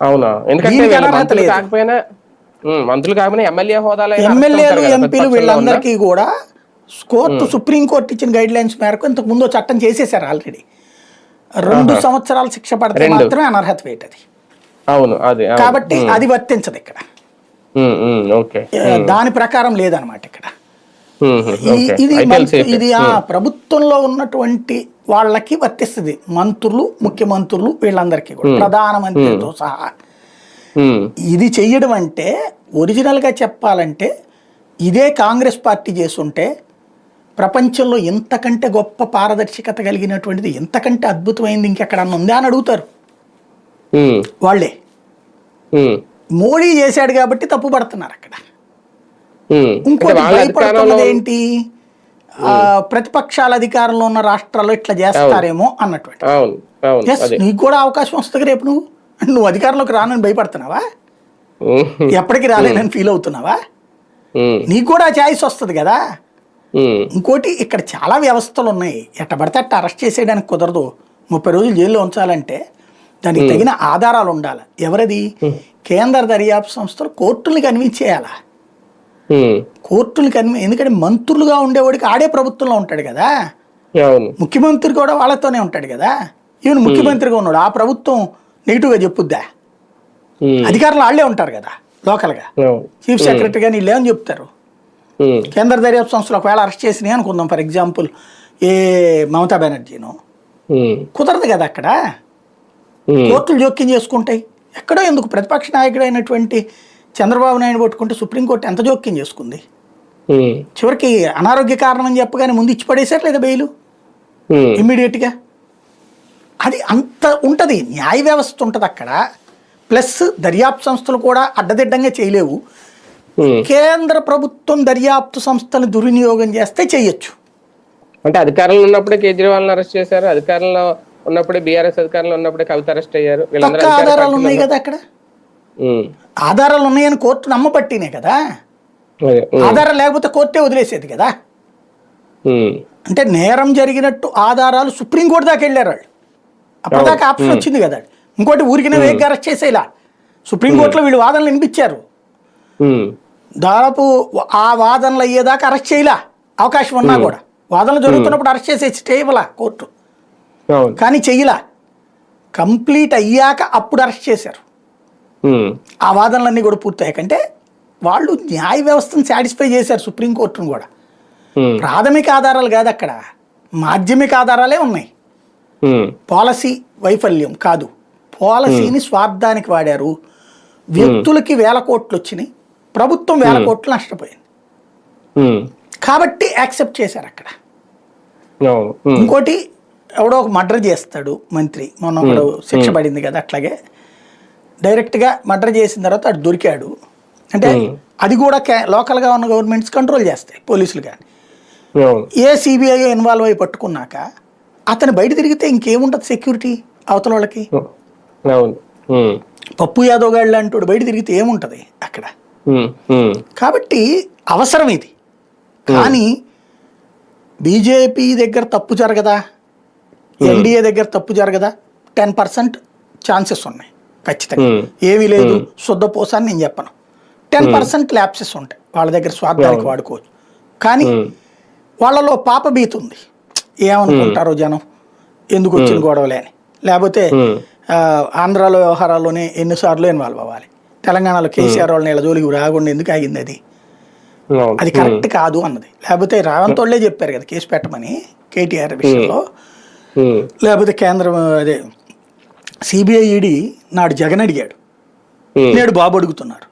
అవునా? ఎందుకంటే మంత్రులు. కాకపోయినా మంత్రులు కాకపోయినా ఎమ్మెల్యే హోదాలో ఎమ్మెల్యేలు ఎంపీలు వీళ్ళందరికీ కూడా కోర్టు సుప్రీంకోర్టు ఇచ్చిన గైడ్ లైన్స్ మేరకు ఇంతకు ముందు చట్టం చేసేసారు ఆల్రెడీ. రెండు సంవత్సరాల శిక్ష పడితే. మాత్రమే అనర్హత ఉన్న. అవును అది. కాబట్టి అది వర్తించదు ఇక్కడ. దాని ప్రకారం లేదనమాట ఇక్కడ. ఇది. ఇది ఆ ప్రభుత్వంలో ఉన్నటువంటి వాళ్ళకి వర్తిస్తుంది. మంత్రులు ముఖ్యమంత్రులు వీళ్ళందరికీ కూడా. ప్రధానమంత్రితో సహా. ఇది చెయ్యడం అంటే ఒరిజినల్గా చెప్పాలంటే ఇదే కాంగ్రెస్ పార్టీ చేస్తుంటే ప్రపంచంలో ఇంతకంటే గొప్ప పారదర్శకత కలిగినటువంటిది ఇంతకంటే అద్భుతమైంది ఇంకెక్కడన్నా ఉందా అని అడుగుతారు. వాళ్ళే. మోడీ చేశాడు కాబట్టి తప్పు పడుతున్నారు అక్కడ ఇంకోటి భయపడుతున్నది ఏంటి ప్రతిపక్షాల అధికారంలో ఉన్న రాష్ట్రాల్లో ఇట్లా చేస్తారేమో అన్నటువంటి. నీకు కూడా అవకాశం వస్తుంది రేపు నువ్వు. నువ్వు అధికారంలోకి రానని భయపడుతున్నావా? ఎప్పటికి రాలేనని ఫీల్ అవుతున్నావా? నీకు కూడా ఛాయిస్ వస్తుంది కదా? ఇంకోటి ఇక్కడ చాలా వ్యవస్థలు ఉన్నాయి. ఎట్ట పడితే అట్ట అరెస్ట్ చేసేయడానికి కుదరదు. ముప్పై రోజులు జైల్లో ఉంచాలంటే దానికి తగిన ఆధారాలు ఉండాలి. ఎవరది? కేంద్ర దర్యాప్తు సంస్థలు కోర్టుల్ని కన్విన్స్ చేయాలా? కోర్టులు కన్వి ఎందుకంటే మంత్రులుగా ఉండేవాడికి ఆడే ప్రభుత్వంలో ఉంటాడు కదా. ముఖ్యమంత్రి కూడా వాళ్ళతోనే ఉంటాడు కదా. ఈవెన్ ముఖ్యమంత్రిగా ఉన్నాడు. ఆ ప్రభుత్వం నెగిటివ్గా చెప్పుద్దా? అధికారులు వాళ్ళే ఉంటారు కదా లోకల్గా. అవును. చీఫ్ సెక్రటరీ కానీ వీళ్ళు ఏమని చెప్తారు. కేంద్ర దర్యాప్తు సంస్థలు ఒకవేళ అరెస్ట్ చేసినాయి అనుకుందాం ఫర్ ఎగ్జాంపుల్ ఏ మమతా బెనర్జీను. కుదరదు కదా అక్కడ. కోర్టులు జోక్యం చేసుకుంటాయి. ఎక్కడో ఎందుకు ప్రతిపక్ష నాయకుడు అయినటువంటి చంద్రబాబు నాయుడు పట్టుకుంటే సుప్రీంకోర్టు ఎంత జోక్యం చేసుకుంది? చివరికి అనారోగ్య కారణం అని చెప్పగానే ముందు ఇచ్చి పడేశారు లేదా బెయిలు? ఇమ్మీడియట్గా అది అంత ఉంటుంది. న్యాయ వ్యవస్థ ఉంటుంది అక్కడ. ప్లస్ దర్యాప్తు సంస్థలు కూడా అడ్డదిడ్డంగా చేయలేవు. కేంద్ర ప్రభుత్వం దర్యాప్తు సంస్థలు దుర్వినియోగం చేస్తే చేయొచ్చు. అంటే అధికారంలో ఉన్నప్పుడే కేజ్రీవాల్ అరెస్ట్ చేశారు. అధికారంలో ఉన్నప్పుడే బీఆర్ఎస్ అధికారంలో ఉన్నప్పుడే కవిత అరెస్ట్ అయ్యారు. ఆధారాలు ఉన్నాయి కదా అక్కడ? ఆధారాలు ఉన్నాయని కోర్టు నమ్మపట్టినే కదా? ఆధారం లేకపోతే కోర్టే వదిలేసేది కదా? అంటే నేరం జరిగినట్టు ఆధారాలు సుప్రీంకోర్టు దాకా వెళ్ళారు వాళ్ళు. అప్పటిదాకా ఆప్షన్ వచ్చింది కదా ఇంకోటి ఊరికినే వేగంగా అరెస్ట్ చేసేలా. సుప్రీంకోర్టులో వీళ్ళు వాదనలు వినిపించారు. దాదాపు ఆ వాదనలు అయ్యేదాకా అరెస్ట్ చేయలా. అవకాశం ఉన్నా కూడా. వాదనలు జరుగుతున్నప్పుడు అరెస్ట్ చేసే ఇవ్వలా కోర్టు. కానీ చెయ్యలా. కంప్లీట్ అయ్యాక అప్పుడు అరెస్ట్ చేశారు. ఆ వాదనలన్నీ కూడా పూర్తయ్యాకంటే వాళ్ళు న్యాయ వ్యవస్థను సాటిస్ఫై చేశారు సుప్రీంకోర్టును కూడా. ప్రాథమిక ఆధారాలు కాదు అక్కడ. మాధ్యమిక ఆధారాలే ఉన్నాయి. పాలసీ వైఫల్యం కాదు. పాలసీని స్వార్థానికి వాడారు. వ్యక్తులకి వేల కోట్లు వచ్చినాయి. ప్రభుత్వం వేల కోట్లు నష్టపోయింది. కాబట్టి యాక్సెప్ట్ చేశారు అక్కడ. ఇంకోటి ఎవడో ఒక మర్డర్ చేస్తాడు మంత్రి. మొన్న ఒకడు శిక్ష పడింది కదా అట్లాగే. డైరెక్ట్గా మర్డర్ చేసిన తర్వాత అటు దొరికాడు. అంటే అది కూడా లోకల్గా ఉన్న గవర్నమెంట్స్ కంట్రోల్ చేస్తాయి పోలీసులు కానీ ఏ సిబిఐ ఇన్వాల్వ్ అయి పట్టుకున్నాక అతను బయట తిరిగితే ఇంకేముంటుంది సెక్యూరిటీ అవతల వాళ్ళకి? పప్పు యాదవ్ గాళ్ళు అంటూ బయట తిరిగితే ఏముంటుంది అక్కడ? కాబట్టి అవసరం ఇది. కానీ బీజేపీ దగ్గర తప్పు జరగదా? ఎన్డీఏ దగ్గర తప్పు జరగదా? టెన్ పర్సెంట్ ఛాన్సెస్ ఉన్నాయి. ఖచ్చితంగా. ఏమీ లేదు. శుద్ధ అని నేను చెప్పను. టెన్ పర్సెంట్ ల్యాప్సెస్ ఉంటాయి. వాళ్ళ దగ్గర స్వార్థానికి వాడుకోవచ్చు. కానీ వాళ్ళలో పాప భీతి ఉంది ఏమనుకుంటారో జనం? ఎందుకు వచ్చిన గొడవలే అని. లేకపోతే ఆంధ్రాలో వ్యవహారాల్లోనే ఎన్నిసార్లు ఇన్వాల్వ్ అవ్వాలి. తెలంగాణలో కేసీఆర్ వాళ్ళని ఇలా జోలికి రాకుండా ఎందుకు ఆగింది అది? అది కరెక్ట్ కాదు అన్నది. లేకపోతే రేవంత్ వాళ్ళే చెప్పారు కదా కేసు పెట్టమని కేటీఆర్ విషయంలో. లేకపోతే కేంద్రం అదే సిబిఐ ఈడీ నాడు జగన్ అడిగాడు. నేడు బాబు అడుగుతున్నారు